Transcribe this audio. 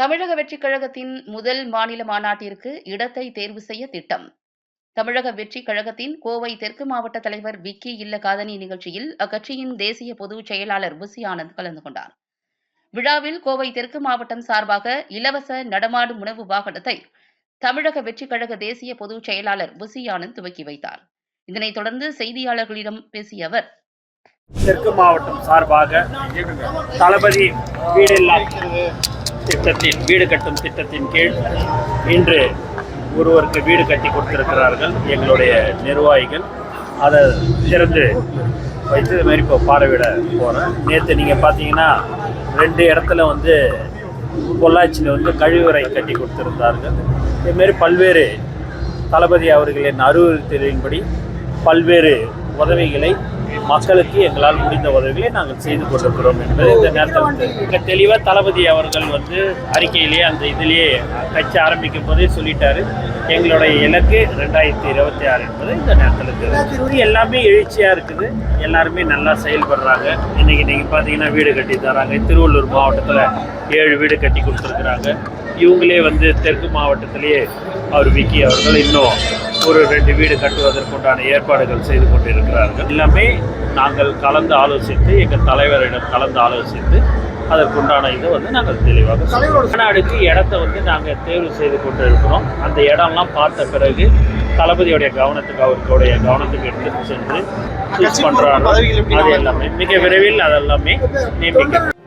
தமிழக வெற்றிக் கழகத்தின் முதல் மாநில மாநாட்டிற்கு இடத்தை தேர்வு செய்ய திட்டம். தமிழக வெற்றிக் கழகத்தின் கோவை தெற்கு மாவட்ட தலைவர் விக்கி இல்ல காதனி நிகழ்ச்சியில் அக்கட்சியின் தேசிய பொதுச் செயலாளர் புசி ஆனந்த் கலந்து கொண்டார். விழாவில் கோவை தெற்கு மாவட்டம் சார்பாக இலவச நடமாடும் உணவு வாகனத்தை தமிழக வெற்றிக் கழக தேசிய பொதுச் செயலாளர் புசி ஆனந்த் துவக்கி வைத்தார். இதனைத் தொடர்ந்து செய்தியாளர்களிடம் பேசிய அவர் தெற்கு மாவட்டம் சார்பாக தளபதி வீடில்லா திட்டத்தின் வீடு கட்டும் திட்டத்தின் கீழ் இன்று ஒருவருக்கு வீடு கட்டி கொடுத்திருக்கிறார்கள் எங்களுடைய நிர்வாகிகள். அதை திறந்து வைத்து இது மாதிரி இப்போ பார்வையிட போகிறேன் நேற்று நீங்கள் பார்த்தீங்கன்னா ரெண்டு இடத்துல வந்து பொள்ளாச்சியில் வந்து கழிவுறை கட்டி கொடுத்திருந்தார்கள். இதுமாரி பல்வேறு தளபதி அவர்களின் அறிவுறுத்தலின்படி பல்வேறு உதவிகளை மக்களுக்கு எங்களால் முடிந்த உதவிகளை நாங்கள் செய்து கொண்டிருக்கிறோம் என்பது இந்த நேரத்தில் வந்து மிக தெளிவாக தளபதி அவர்கள் வந்து அறிக்கையிலேயே அந்த இதிலேயே கட்சி ஆரம்பிக்கும் போதே சொல்லிட்டாரு. எங்களுடைய இலக்கு ரெண்டாயிரத்தி இருபத்தி ஆறு என்பது இந்த நேரத்தில் இருக்குது. எல்லாமே எழுச்சியாக இருக்குது. எல்லாருமே நல்லா செயல்படுறாங்க. இன்னைக்கு நீங்கள் பார்த்தீங்கன்னா வீடு கட்டி தராங்க. திருவள்ளூர் மாவட்டத்தில் ஏழு வீடு கட்டி கொடுத்துருக்குறாங்க. இவங்களே வந்து தெற்கு மாவட்டத்திலேயே அவர் விக்கி அவர்கள் இன்னும் ஒரு ரெண்டு வீடு கட்டுவதற்குண்டான ஏற்பாடுகள் செய்து கொண்டிருக்கிறார்கள். எல்லாமே நாங்கள் கலந்து ஆலோசித்து எங்கள் தலைவரிடம் கலந்து ஆலோசித்து அதற்குண்டான இதை வந்து நாங்கள் தெளிவாக சொல்றோம். மாநாடுக்கு இடத்த வந்து நாங்கள் தேர்வு செய்து கொண்டு இருக்கிறோம் அந்த இடம்லாம் பார்த்த பிறகு தளபதியுடைய கவனத்துக்கு அவர்களுடைய கவனத்துக்கு எடுத்து சென்று சூஸ் பண்ணுறாங்க அது எல்லாமே மிக விரைவில் அதெல்லாமே நியமிக்க